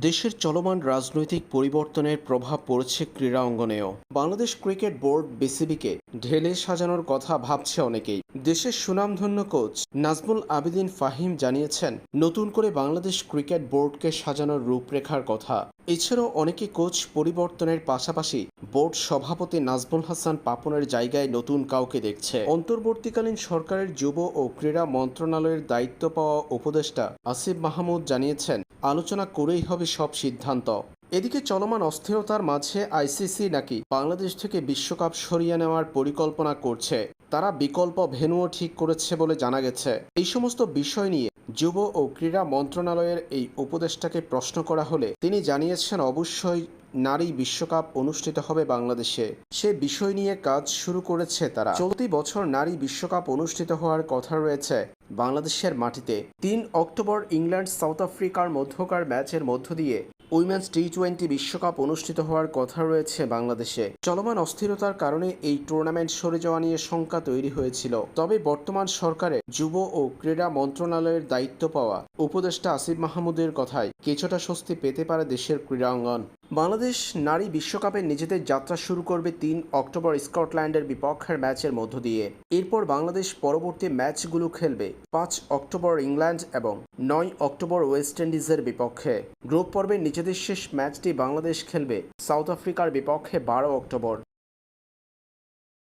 দেশের চলমান রাজনৈতিক পরিবর্তনের প্রভাব পড়ছে ক্রীড়া অঙ্গনেও। বাংলাদেশ ক্রিকেট বোর্ড বিসিবিকে ঢেলে সাজানোর কথা ভাবছে অনেকেই। দেশের সুনামধন্য কোচ নাজমুল আবেদিন ফাহিম জানিয়েছেন, নতুন করে বাংলাদেশ ক্রিকেট বোর্ডকে সাজানোর রূপরেখার কথা। এছাড়াও অনেকে কোচ পরিবর্তনের পাশাপাশি বোর্ড সভাপতি নাজমুল হাসান পাপনের জায়গায় নতুন কাউকে দেখছে। অন্তর্বর্তীকালীন সরকারের যুব ও ক্রীড়া মন্ত্রণালয়ের দায়িত্ব পাওয়া উপদেষ্টা আসিফ মাহমুদ জানিয়েছেন, আলোচনা করেই হবে সব সিদ্ধান্ত। এদিকে চলমান অস্থিরতার মাঝে আইসিসি নাকি বাংলাদেশ থেকে বিশ্বকাপ সরিয়ে নেওয়ার পরিকল্পনা করছে। তারা বিকল্প ভেন্যুও ঠিক করেছে বলে জানা গেছে। এই সমস্ত বিষয় নিয়ে যুব ও ক্রীড়া মন্ত্রণালয়ের এই উপদেষ্টাকে প্রশ্ন করা হলে তিনি জানিয়েছেন, অবশ্যই নারী বিশ্বকাপ অনুষ্ঠিত হবে বাংলাদেশে। সে বিষয় নিয়ে কাজ শুরু করেছে তারা। চলতি বছর নারী বিশ্বকাপ অনুষ্ঠিত হওয়ার কথা রয়েছে বাংলাদেশের মাটিতে। তিন অক্টোবর ইংল্যান্ড, সাউথ আফ্রিকার মধ্যকার ম্যাচের মধ্য দিয়ে উইমেন্স টি টোয়েন্টি বিশ্বকাপ অনুষ্ঠিত হওয়ার কথা রয়েছে বাংলাদেশে। চলমান অস্থিরতার কারণে এই টুর্নামেন্ট সরে যাওয়া নিয়ে শঙ্কা তৈরি হয়েছিল। তবে বর্তমান সরকারে যুব ও ক্রীড়া মন্ত্রণালয়ের দায়িত্ব পাওয়া উপদেষ্টা আসিফ মাহমুদের কথায় কিছুটা স্বস্তি পেতে পারে দেশের ক্রীড়াঙ্গন। বাংলাদেশ নারী বিশ্বকাপে নিজেদের যাত্রা শুরু করবে তিন অক্টোবর স্কটল্যান্ডের বিপক্ষের ম্যাচের মধ্য দিয়ে। এরপর বাংলাদেশ পরবর্তী ম্যাচগুলো খেলবে পাঁচ অক্টোবর ইংল্যান্ড এবং নয় অক্টোবর ওয়েস্ট ইন্ডিজের বিপক্ষে। গ্রুপ পর্বে নিজেদের শেষ ম্যাচটি বাংলাদেশ খেলবে সাউথ আফ্রিকার বিপক্ষে বারো অক্টোবর।